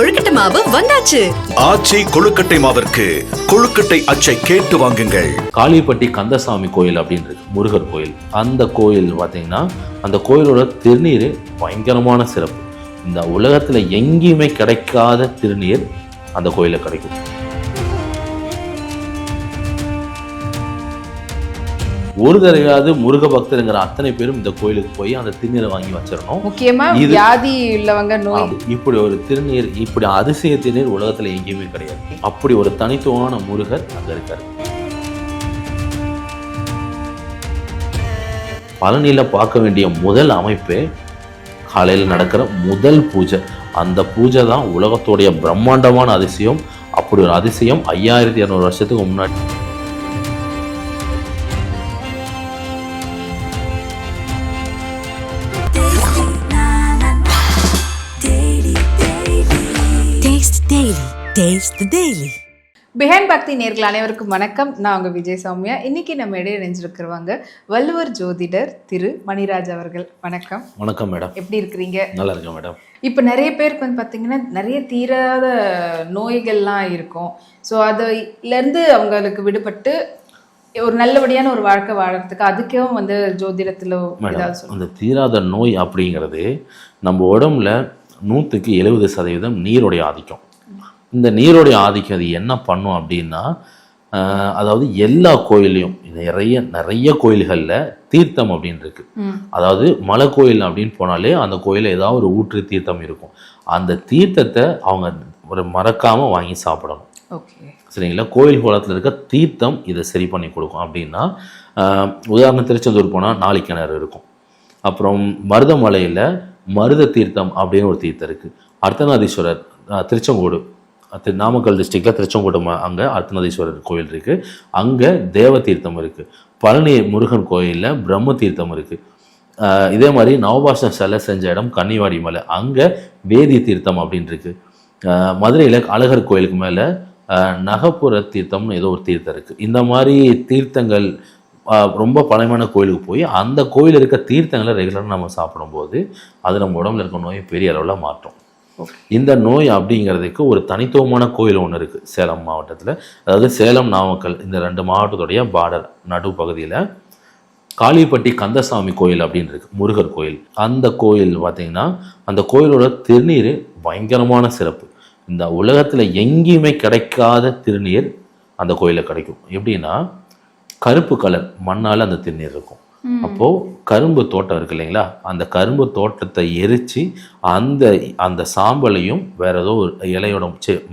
கொழுக்கட்டை மாவு வந்தாச்சு. ஆச்சி கொழுக்கட்டை மாவிற்கு கொழுக்கட்டை அச்சை கேட்டு வாங்குங்கள். காளிப்பட்டி கந்தசாமி கோயில் அப்படின்னு இருக்கு முருகர் கோயில். அந்த கோயில் பார்த்தீங்கன்னா அந்த கோயிலோட திருநீர் பயங்கரமான சிறப்பு. இந்த உலகத்தில் எங்கேயுமே கிடைக்காத திருநீர் அந்த கோயிலில் கிடைக்கும். ஒரு தடவையாவது முருக பக்தருங்கிற அத்தனை பேரும் இந்த கோயிலுக்கு போய் அந்த திருநீரை வாங்கி வச்சிடணும். முக்கியமா வியாதி உள்ளவங்க நோய். இப்படி ஒரு திருநீர் இப்படி அதிசய திருநீர் உலகத்துல எங்கேயுமே கிடையாது. அப்படி ஒரு தனித்துவமான முருகர் அங்க இருக்காரு. பழனியில பார்க்க வேண்டிய முதல் அமைப்பே காலையில நடக்கிற முதல் பூஜை. அந்த பூஜை தான் உலகத்துடைய பிரம்மாண்டமான அதிசயம். அப்படி ஒரு அதிசயம் ஐயாயிரத்தி இரநூறு வருஷத்துக்கு முன்னாடி. The Daily. பிஹைண்ட் பக்தி நேர்கள் அனைவருக்கும் வணக்கம். நான் உங்க விஜய் சௌமியா இன்னைக்கு நம்ம இடையே இணைஞ்சிருக்கிறவங்க வள்ளுவர் ஜோதிடர் திரு மணிராஜ் அவர்கள். வணக்கம். வணக்கம் மேடம். எப்படி இருக்கிறீங்க? நல்லா இருக்கேன் மேடம். இப்போ நிறைய பேருக்கு வந்து பார்த்தீங்கன்னா நிறைய தீராத நோய்கள்லாம் இருக்கும். ஸோ அதுலேருந்து அவங்களுக்கு விடுபட்டு ஒரு நல்லபடியான ஒரு வாழ்க்கை வாழறதுக்கு அதுக்கும் வந்து ஜோதிடத்தில் அந்த தீராத நோய் அப்படிங்கிறது நம்ம உடம்புல நூற்றுக்கு எழுபது சதவீதம் நீருடைய ஆதிக்கம். இந்த நீருடைய ஆதிக்கம் அது என்ன பண்ணும் அப்படின்னா அதாவது எல்லா கோயில்லையும் நிறைய நிறைய கோயில்களில் தீர்த்தம் அப்படின்னு இருக்கு. அதாவது மலை கோயில் அப்படின்னு போனாலே அந்த கோயிலில் ஏதாவது ஒரு ஊற்று தீர்த்தம் இருக்கும். அந்த தீர்த்தத்தை அவங்க ஒரு மறக்காம வாங்கி சாப்பிடணும். சரிங்களா? கோயில் குளத்தில் இருக்க தீர்த்தம் இதை சரி பண்ணி கொடுக்கும். அப்படின்னா உதாரணம் திருச்செந்தூர் போனால் நாளை கிணறு இருக்கும். அப்புறம் மருதமலையில் மருத தீர்த்தம் அப்படின்னு ஒரு தீர்த்தம் இருக்குது அர்த்தநாதீஸ்வரர் திருச்செங்கோடு திரு நாமக்கல் டிஸ்ட்ரிக்டில் திருச்செங்கோடு அங்கே அர்த்தநாதீஸ்வரர் கோயில் இருக்குது அங்கே தேவ தீர்த்தம் இருக்குது பழனி முருகன் கோயிலில் பிரம்ம தீர்த்தம் இருக்குது இதே மாதிரி நவபாஷ சிலை செஞ்ச இடம் கன்னிவாடி மலை. அங்கே வேதி தீர்த்தம் அப்படின்னு இருக்குது மதுரையில் அழகர் கோயிலுக்கு மேலே நகப்புற தீர்த்தம்னு ஏதோ ஒரு தீர்த்தம் இருக்குது இந்த மாதிரி தீர்த்தங்கள் ரொம்ப பழமையான கோயிலுக்கு போய் அந்த கோயில் இருக்க தீர்த்தங்களை ரெகுலராக நம்ம சாப்பிடும்போது அது நம்ம உடம்புல இருக்க நோயை பெரிய அளவில் மாற்றும். இந்த நோய் அப்படிங்கிறதுக்கு ஒரு தனித்துவமான கோயில் ஒன்று இருக்குது சேலம் மாவட்டத்தில். அதாவது சேலம் நாமக்கல் இந்த ரெண்டு மாவட்டத்துடைய பார்டர் நடுப்பகுதியில் காளிப்பட்டி கந்தசாமி கோயில் அப்படின்னு இருக்கு முருகர் கோயில். அந்த கோயில் பார்த்தீங்கன்னா அந்த கோயிலோட திருநீர் பயங்கரமான சிறப்பு. இந்த உலகத்தில் எங்கேயுமே கிடைக்காத திருநீர் அந்த கோயிலில் கிடைக்கும். எப்படின்னா கருப்பு கலர் மண்ணால் அந்த திருநீர் இருக்கும். அப்போ கரும்பு தோட்டம் இருக்கு இல்லைங்களா? அந்த கரும்பு தோட்டத்தை எரிச்சு அந்த அந்த சாம்பலையும் வேற ஏதோ ஒரு இலையோட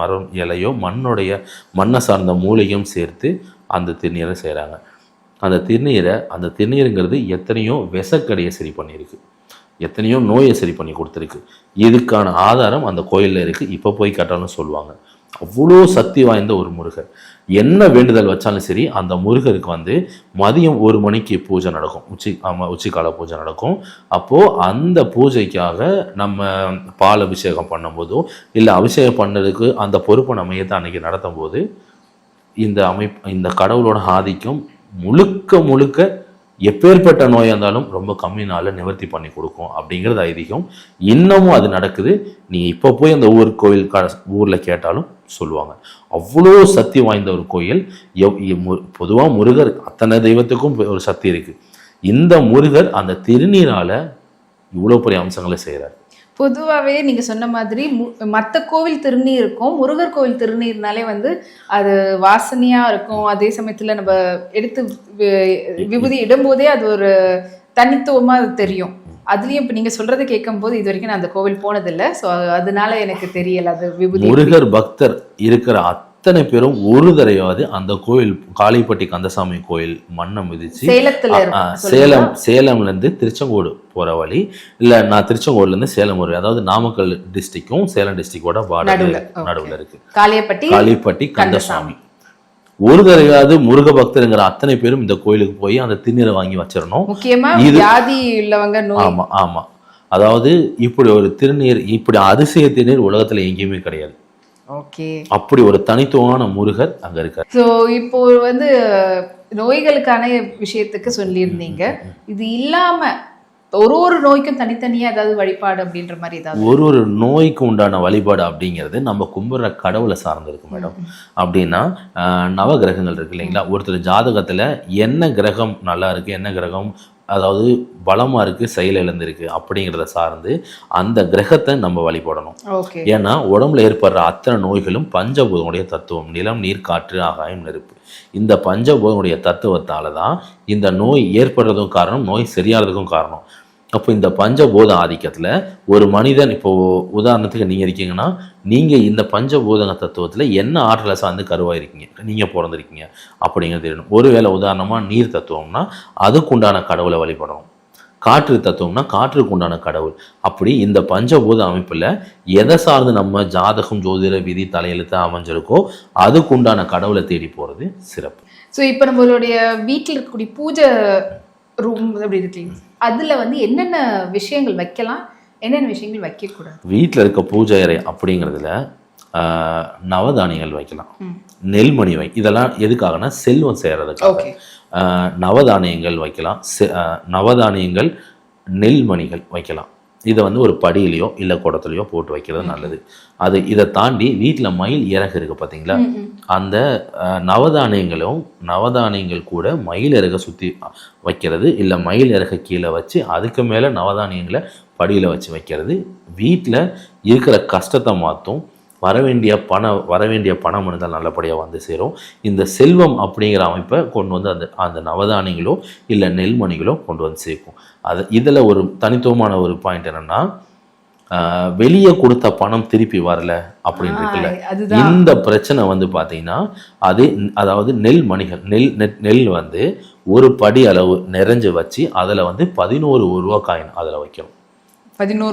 மரம் இலையோ மண்ணுடைய மண்ணை சார்ந்த மூலிகையும் சேர்த்து அந்த திருநீரை செய்கிறாங்க அந்த திருநீரை அந்த திருநீருங்கிறது எத்தனையோ விஷக்கடியை சரி பண்ணியிருக்கு. எத்தனையோ நோயை சரி பண்ணி கொடுத்துருக்கு. இதுக்கான ஆதாரம் அந்த கோயிலில் இருக்குது இப்போ போய் கேட்டாலும் சொல்லுவாங்க. அவ்வளோ சக்தி வாய்ந்த ஒரு முருகர். என்ன வேண்டுதல் வச்சாலும் சரி அந்த முருகருக்கு வந்து மதியம் ஒரு மணிக்கு பூஜை நடக்கும். உச்சி ஆமாம் உச்சிக்கால பூஜை நடக்கும். அப்போது அந்த பூஜைக்காக நம்ம பால் அபிஷேகம் பண்ணும்போதோ இல்லை அபிஷேகம் பண்ணதுக்கு அந்த பொறுப்பை நம்ம ஏற்ற அன்னைக்கு நடத்தும் போது இந்த அமைப்பு இந்த கடவுளோட ஆதிக்கம் முழுக்க முழுக்க எப்பேற்பட்ட நோயாக இருந்தாலும் ரொம்ப கம்மி நாளில் நிவர்த்தி பண்ணி கொடுக்கும் அப்படிங்கிறது ஐதீகம். இன்னமும் அது நடக்குது. நீங்கள் இப்போ போய் அந்த ஊர் கோயில் ஊரில் கேட்டாலும் சொல்லுவாங்க. அவ்வளோ சக்தி வாய்ந்த ஒரு கோயில். பொதுவாக முருகர் அத்தனை தெய்வத்துக்கும் ஒரு சக்தி இருக்குது இந்த முருகர் அந்த திருநீரால் இவ்வளோ பெரிய அம்சங்களை செய்கிறார் பொதுவாகவே நீங்கள் சொன்ன மாதிரி மற்ற கோவில் திருநீர் இருக்கும். முருகர் கோவில் திருநீர்னாலே வந்து அது வாசனையாக இருக்கும். அதே சமயத்தில் நம்ம எடுத்து வி- விபூதி இடும்போதே அது ஒரு தனித்துவமாக அது தெரியும். அதுலயும் இப்போ நீங்கள் சொல்கிறத கேட்கும்போது இது வரைக்கும் நான் அந்த கோவில் போனதில்லை. ஸோ அதனால எனக்கு தெரியல. அது விபூதி முருகர் பக்தர் இருக்கிற அத்தனை பேரும் ஒரு தடவையாவது அந்த கோயில் காளிப்பட்டி கந்தசாமி கோயில் மண்ணை மிதிச்சு. சேலம் சேலம்ல இருந்து திருச்செங்கோடு போற வழி. இல்ல நான் திருச்செங்கோடுல இருந்து சேலம் வருவேன் அதாவது நாமக்கல் டிஸ்ட்ரிக்டும் சேலம் டிஸ்ட்ரிக்டோட பார்டர். நடுவுல. இருக்கு. காளியப்பட்டி காளிப்பட்டி கந்தசாமி. ஒரு தடவையாவது முருக பக்தருங்கிற அத்தனை பேரும் இந்த கோயிலுக்கு போய் அந்த திருநீரை வாங்கி வச்சிடணும். இது- ஆமா ஆமா. அதாவது இப்படி ஒரு திருநீர் இப்படி அதிசய திருநீர் உலகத்துல எங்கேயுமே கிடையாது. ஓகே அப்படி ஒரு தனித்துவமான முருகர் அங்க இருக்கார். ஸோ இப்போ வந்து நோய்களுக்கான விஷயத்துக்கு சொல்லியிருந்தீங்க. இது இல்லாம ஒரு ஒரு நோய்க்கும் தனித்தனியா ஏதாவது வழிபாடு அப்படின்ற மாதிரி ஏதாவது? ஒரு ஒரு நோய்க்கு உண்டான வழிபாடு அப்படிங்கிறது நம்ம கும்பிட்ற கடவுளை சார்ந்திருக்கு மேடம் அப்படின்னா நவ கிரகங்கள் இருக்கு இல்லைங்களா? ஒருத்தர் ஜாதகத்துல என்ன கிரகம் நல்லா இருக்கு என்ன கிரகம் அதாவது பலமா இருக்கு செயல் இழந்திருக்கு அப்படிங்கிறத சார்ந்து அந்த கிரகத்தை நம்ம வழிபடணும். ஏன்னா உடம்புல ஏற்படுற அத்தனை நோய்களும் பஞ்சபூதனுடைய தத்துவம். நிலம் நீர் காற்று ஆகாயம் நெருப்பு. இந்த பஞ்சபூதனுடைய தத்துவத்தால தான் இந்த நோய் ஏற்படுறதும் காரணம் நோய் சரியானதுக்கும் காரணம். அப்போ இந்த பஞ்சபூத ஆதிக்கத்தில் ஒரு மனிதன் இப்போ உதாரணத்துக்கு நீங்கள் இருக்கீங்கன்னா நீங்கள் இந்த பஞ்சபூதக தத்துவத்தில் என்ன ஆற்றலை சார்ந்து கருவாயிருக்கீங்க நீங்கள் பிறந்திருக்கீங்க அப்படிங்கிறது தெரியணும். ஒருவேளை உதாரணமாக நீர் தத்துவம்னா அதுக்குண்டான கடவுளை வழிபடணும் காற்று தத்துவம்னா காற்றுக்கு உண்டான கடவுள். அப்படி இந்த பஞ்சபூத அமைப்பில் எதை சார்ந்து நம்ம ஜாதகம் ஜோதிட விதி தலையெழுத்து அமைஞ்சிருக்கோ அதுக்குண்டான கடவுளை தேடி போகிறது சிறப்பு. ஸோ இப்போ நம்மளுடைய வீட்டில் இருக்கக்கூடிய பூஜை ரூம் அப்படி இருக்கீங்க அதுல வந்து என்னென்ன விஷயங்கள் வைக்கலாம்? என்னென்ன விஷயங்கள் வைக்கக்கூடாது? வீட்டில் இருக்க பூஜை அறை அப்படிங்கிறதுல நவதானியங்கள் வைக்கலாம். நெல்மணி வை இதெல்லாம் எதுக்காகனா செல்வம் ஆஹ், நவதானியங்கள் வைக்கலாம். நவதானியங்கள் நெல்மணிகள் வைக்கலாம். இதை வந்து ஒரு படியிலையோ இல்லை குடத்துலையோ போட்டு வைக்கிறது நல்லது. அது இதை தாண்டி வீட்டில் மயில் இறகு இருக்கு பார்த்தீங்களா அந்த நவதானியங்களும் நவதானியங்கள் கூட மயில் இறகை சுற்றி வைக்கிறது இல்லை மயில் இறகை கீழே வச்சு அதுக்கு மேலே நவதானியங்களை படியில் வச்சு வைக்கிறது. வீட்டில் இருக்கிற கஷ்டத்தை மாற்றும் வரவேண்டிய பண வரவேண்டிய பணம் இருந்தால் நல்லபடியாக வந்து சேரும். இந்த செல்வம் அப்படிங்கிற அமைப்பை கொண்டு வந்து அந்த அந்த நவதானியங்களோ இல்லை நெல்மணிகளோ கொண்டு வந்து சேர்க்கும். அது இதில் ஒரு தனித்துவமான ஒரு பாயிண்ட் என்னென்னா வெளியே கொடுத்த பணம் திருப்பி வரல அப்படின்னு இருக்குல்ல. இந்த பிரச்சனை வந்து பார்த்தீங்கன்னா அது அதாவது நெல் மணிகள் நெல் நெல் வந்து ஒரு படி அளவு நிறைஞ்சு வச்சு அதில் வந்து பதினோரு ஒரு ரூபா காயின் அதில் வைக்கணும்.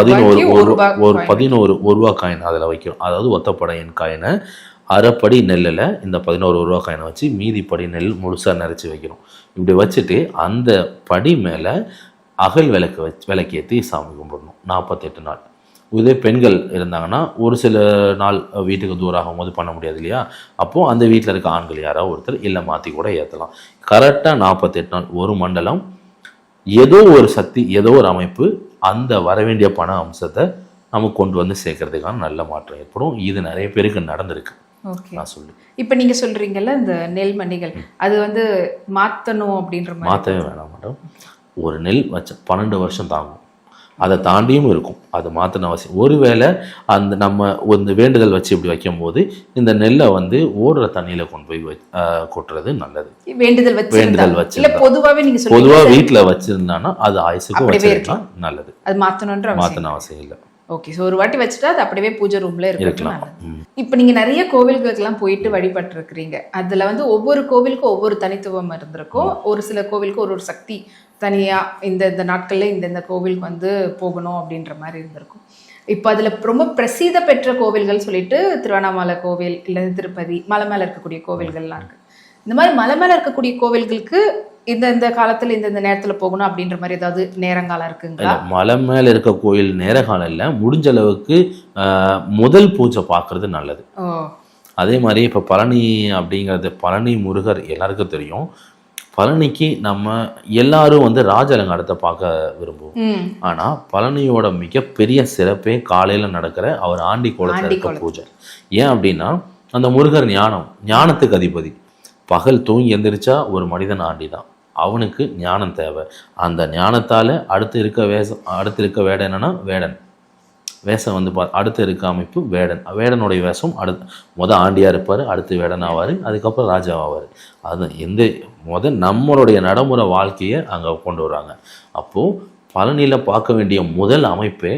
பதினோரு ஒரு ஒரு. பதினோரு ஒரு ரூபா காயின் அதில் வைக்கணும். அதாவது ஒத்தப்படை எண் காயினை அரைப்படி நெல்லில் இந்த பதினோரு ரூபா காயினை வச்சு மீதி படி நெல் முழுசாக நிறச்சி வைக்கணும். இப்படி வச்சுட்டு அந்த படி மேலே அகல் விளக்கு வச்சு விளக்கேற்றி சாமி கும்பிடணும். நாற்பத்தெட்டு நாள். இதே பெண்கள் இருந்தாங்கன்னா ஒரு சில நாள் வீட்டுக்கு தூரம் ஆகும்போது பண்ண முடியாது இல்லையா? அப்போது அந்த வீட்டில் இருக்க ஆண்கள் யாராவது ஒருத்தர் இல்லை மாற்றி கூட ஏற்றலாம் கரெக்டாக நாற்பத்தெட்டு நாள் ஒரு மண்டலம் ஏதோ ஒரு சக்தி ஏதோ ஒரு அமைப்பு அந்த வரவேண்டிய பண அம்சத்தை நமக்கு கொண்டு வந்து சேர்க்கறதுக்கான நல்ல மாற்றம் ஏற்படும். இது நிறைய பேருக்கு நடந்திருக்கு. நான் சொல்லி. இப்போ நீங்க சொல்றீங்கல்ல இந்த நெல் மணிகள் அது வந்து மாத்தணும் அப்படின்ற மாற்றவே வேணாம் மேடம். ஒரு நெல் வச்ச பன்னெண்டு வருஷம் தாங்கும். அதை தாண்டியும் இருக்கும். அது மாற்றின அவசியம் ஒருவேளை அந்த நம்ம ஒரு வேண்டுதல் வச்சு இப்படி வைக்கும்போது இந்த நெல்லை வந்து ஓடுற தண்ணியில் கொண்டு போய் கொட்டுறது நல்லது. வேண்டுதல் வச்சிருந்தா. வேண்டுதல் இல்ல வச்சிருந்தா. பொதுவாவே நீங்க பொதுவாக வீட்டில் வச்சிருந்தான்னா அது அப்படியே வச்சிருக்கலாம் நல்லது. அது அவசியம் மாற்றின அவசியம் இல்லை. ஓகே ஸோ ஒரு வாட்டி வச்சுட்டா அது அப்படியே பூஜை ரூம்ல இருக்கலாம். இப்போ நீங்க நிறைய கோவில்களுக்கெல்லாம் போயிட்டு வழிபட்டு இருக்கிறீங்க அதுல வந்து ஒவ்வொரு கோவிலுக்கும் ஒவ்வொரு தனித்துவம் இருந்திருக்கும். ஒரு சில கோவிலுக்கு ஒரு ஒரு சக்தி தனியா இந்த இந்த நாட்கள்ல இந்த இந்த கோவிலுக்கு வந்து போகணும் அப்படின்ற மாதிரி இருந்திருக்கும். இப்போ அதுல ரொம்ப பிரசித்த பெற்ற கோவில்கள் சொல்லிட்டு திருவண்ணாமலை கோவில் இல்லை திருப்பதி மலை மேல இருக்கக்கூடிய கோவில்கள்லாம் இருக்கு. இந்த மாதிரி மலை மேல இருக்கக்கூடிய கோவில்களுக்கு இந்த இந்த காலத்துல இந்த இந்த நேரத்துல போகணும் அப்படின்ற மாதிரி ஏதாவது நேரங்காலம் இருக்குங்களா? இல்ல, மலை மேல இருக்க கோயில் நேர காலையில் முடிஞ்ச அளவுக்கு முதல் பூஜை பார்க்கறது நல்லது. அதே மாதிரி இப்போ பழனி அப்படிங்கிறது பழனி முருகர் எல்லாருக்கும் தெரியும். பழனிக்கு நம்ம எல்லாரும் வந்து ராஜ அலங்காரத்தை பார்க்க விரும்புவோம். ஆனா பழனியோட மிகப்பெரிய சிறப்பே காலையில நடக்கிற அவர் ஆண்டி கோலத்தில் இருக்க. பூஜை. ஏன் அப்படின்னா அந்த முருகர் ஞானம் ஞானத்துக்கு அதிபதி. பகல் தூங்கி எந்திரிச்சா ஒரு மனிதன் ஆண்டி தான் அவனுக்கு ஞானம் தேவை. அந்த ஞானத்தால அடுத்து இருக்க வேஷம் அடுத்து இருக்க வேடம் என்னன்னா வேடன். வேஷம் வந்து பா அடுத்து இருக்க அமைப்பு வேடன். வேடனுடைய வேஷம் அடுத்து முத ஆண்டியா இருப்பார் அடுத்து வேடன் ஆவார் அதுக்கப்புறம் ராஜா ஆவார். அது எந்த முத நம்மளுடைய நடைமுறை வாழ்க்கையை அங்கே கொண்டு வராங்க அப்போது பழனியில் பார்க்க வேண்டிய முதல் அமைப்பே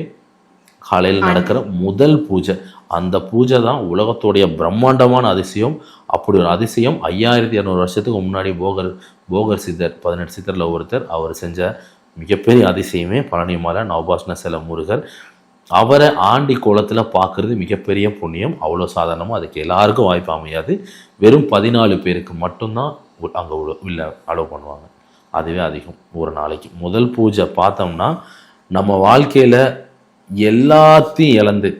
காலையில் நடக்கிற முதல் பூஜை. அந்த பூஜை தான் உலகத்துடைய பிரம்மாண்டமான அதிசயம். அப்படி ஒரு அதிசயம் ஐயாயிரத்தி இரநூறு வருஷத்துக்கு முன்னாடி போகர் போகர் சித்தர் பதினெட்டு சித்தரில் ஒருத்தர் அவர் செஞ்ச மிகப்பெரிய அதிசயமே பழனி மலை நவபாஷ்ண செல முருகர். அவரை ஆண்டி கோலத்தில் பார்க்குறது மிகப்பெரிய புண்ணியம். அவ்வளோ சாதாரணமாக அதுக்கு எல்லாருக்கும் வாய்ப்பு அமையாது. வெறும் பதினாலு பேருக்கு மட்டும்தான் அங்கே உள்ள அலோவ் பண்ணுவாங்க. அதுவே அதிகம் ஒரு நாளைக்கு. முதல் பூஜை பார்த்தோம்னா நம்ம வாழ்க்கையில் எல்லாத்தையும் இழந்து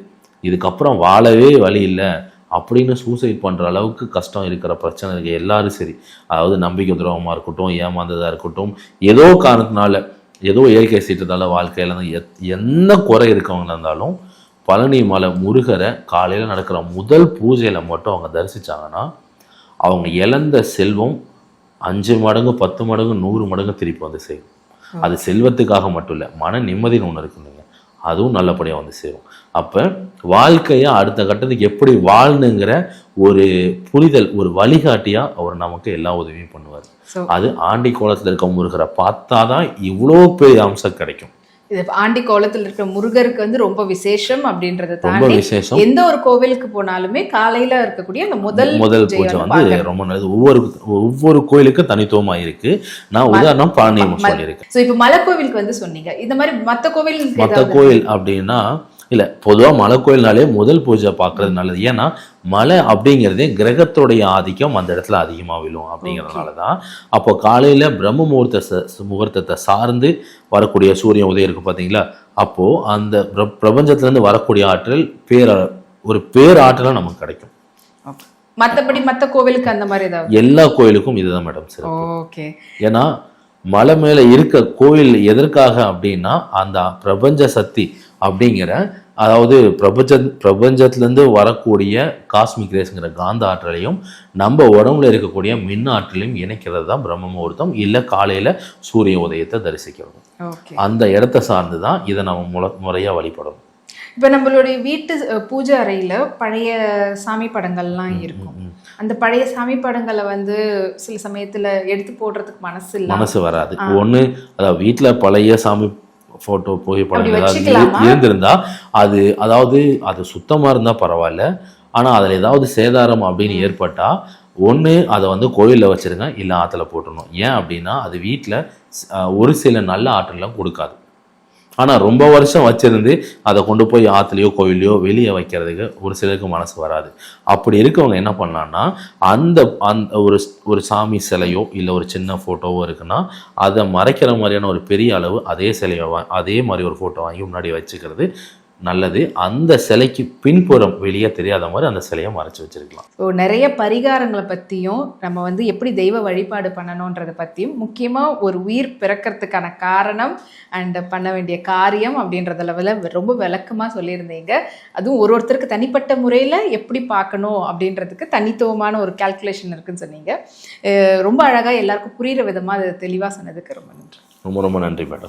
இதுக்கப்புறம் வாழவே வழி இல்லை அப்படின்னு சூசைட் பண்ணுற அளவுக்கு கஷ்டம் இருக்கிற பிரச்சனை இருக்குது எல்லாரும் சரி. அதாவது நம்பிக்கை துரோகமாக இருக்கட்டும் ஏமாந்ததாக இருக்கட்டும் ஏதோ காரணத்தினால ஏதோ இயற்கை சீற்றத்தால் வாழ்க்கையில் எத் என்ன குறை இருக்கவங்களா இருந்தாலும் பழனி மலை முருகரை காலையில் நடக்கிற முதல் பூஜையில் மட்டும் அவங்க தரிசிச்சாங்கன்னா அவங்க இழந்த செல்வம் அஞ்சு மடங்கு பத்து மடங்கு நூறு மடங்கு திருப்பி வந்து சேரும். அது செல்வத்துக்காக மட்டும் இல்லை மன நிம்மதின்னு ஒன்று இருக்குங்க அதுவும் நல்லபடியாக வந்து சேரும். அப்போ வாழ்க்கையை அடுத்த கட்டத்துக்கு எப்படி வாழணுங்கிற ஒரு புரிதல் ஒரு வழிகாட்டியாக அவர் நமக்கு எல்லா உதவியும் பண்ணுவார். அது ஆண்டி கோலத்தில் இருக்க முருகரை பார்த்தா தான் இவ்வளோ பெரிய அம்சம் கிடைக்கும். இது ஆண்டி கோலத்தில் இருக்கிற முருகருக்கு வந்து ரொம்ப விசேஷம் அப்படின்றத ரொம்ப தாண்டி விசேஷம். எந்த ஒரு கோவிலுக்கு போனாலுமே காலையில இருக்கக்கூடிய அந்த முதல் முதல் பூஜை வந்து. ரொம்ப நல்லது. ஒவ்வொரு ஒவ்வொரு கோயிலுக்கும் தனித்துவமா இருக்கு. நான் உதாரணம் பழனியம் சொல்லியிருக்கேன். இப்போ மலை கோவிலுக்கு வந்து சொன்னீங்க. இந்த மாதிரி மத்த கோவிலுக்கு மற்ற கோயில் அப்படின்னா இல்லை பொதுவாக மலை கோயில்னாலே முதல் பூஜை பார்க்கறது நல்லது. ஏன்னா மலை அப்படிங்கிறதே கிரகத்துடைய ஆதிக்கம் அந்த இடத்துல அதிகமாக விழும் அப்படிங்கிறதுனால தான். அப்போ காலையில் பிரம்ம முகூர்த்த ச- முகூர்த்தத்தை சார்ந்து வரக்கூடிய சூரியன் உதயம் இருக்கு பார்த்தீங்களா அப்போது அந்த பிர பிரபஞ்சத்துலேருந்து வரக்கூடிய ஆற்றல் பேர ஒரு பேராற்றலாக நமக்கு கிடைக்கும். மத்தபடி மத்த கோவிலுக்கு அந்த மாதிரி ஏதாவது? எல்லா கோயிலுக்கும் இதுதான் மேடம் சிறப்பு. ஓகே. ஏன்னா மலை மேலே இருக்க கோயில் எதற்காக அப்படின்னா அந்த பிரபஞ்ச சக்தி அப்படிங்கிற அதாவது பிரபஞ்ச பிரபஞ்சத்திலேருந்து வரக்கூடிய காஸ்மிக் ரேஸ்ங்கிற காந்த ஆற்றலையும் நம்ம உடம்புல இருக்கக்கூடிய மின் ஆற்றலையும் இணைக்கிறது தான் பிரம்ம முகூர்த்தம். இல்லை காலையில் சூரிய உதயத்தை தரிசிக்கிறது. அந்த இடத்த சார்ந்து தான் இதை நம்ம முல முறையாக வழிபடணும். இப்போ நம்மளுடைய வீட்டு பூஜை அறையில பழைய சாமி படங்கள்லாம் இருக்கும். அந்த பழைய சாமி படங்களை வந்து சில சமயத்துல எடுத்து போடுறதுக்கு மனசு இல்ல மனசு வராது. ஒன்று அதாவது வீட்டில் பழைய சாமி ஃபோட்டோ புகைப்படம் ஏதாவது வச்சுக்கலாமா? இரு- இருந்திருந்தா அது அதாவது அது சுத்தமாக இருந்தால் பரவாயில்ல. ஆனால் அதில் ஏதாவது சேதாரம் அப்படின்னு ஏற்பட்டா ஒன்று அதை வந்து கோயிலில் வச்சிருங்க இல்லை ஆற்றுல போட்டுடணும் ஏன் அப்படின்னா அது வீட்டில் ஒரு சில நல்ல ஆற்றலாம் கொடுக்காது. ஆனால் ரொம்ப வருஷம் வச்சிருந்து அதை கொண்டு போய் ஆற்றுலையோ கோயிலையோ வெளியே வைக்கிறதுக்கு ஒரு சிலருக்கு மனசு வராது. அப்படி இருக்கவங்க என்ன பண்ணலான்னா அந்த அந்த ஒரு ஒரு சாமி சிலையோ இல்லை ஒரு சின்ன ஃபோட்டோவோ இருக்குன்னா அதை மறைக்கிற மாதிரியான ஒரு பெரிய அளவு அதே சிலையை வா அதே மாதிரி ஒரு ஃபோட்டோ வாங்கி முன்னாடி வச்சுக்கிறது நல்லது. அந்த சிலைக்கு பின்புறம் வெளியே தெரியாத மாதிரி அந்த சிலையை மறைச்சு வச்சிருக்கலாம். ஸோ நிறைய பரிகாரங்களை பற்றியும் நம்ம வந்து எப்படி தெய்வ வழிபாடு பண்ணணுன்றதை பற்றியும் முக்கியமாக ஒரு உயிர் பிறக்கிறதுக்கான காரணம் அண்ட் பண்ண வேண்டிய காரியம் அப்படின்றத லெவலில் ரொம்ப விளக்கமாக சொல்லியிருந்தீங்க. அதுவும் ஒரு ஒருத்தருக்கு தனிப்பட்ட முறையில் எப்படி பார்க்கணும் அப்படின்றதுக்கு தனித்துவமான ஒரு கால்குலேஷன் இருக்குன்னு சொன்னீங்க. ரொம்ப அழகாக எல்லாருக்கும் புரிகிற விதமாக அது தெளிவாக சொன்னதுக்கு ரொம்ப நன்றி. ரொம்ப ரொம்ப நன்றி மேடம்.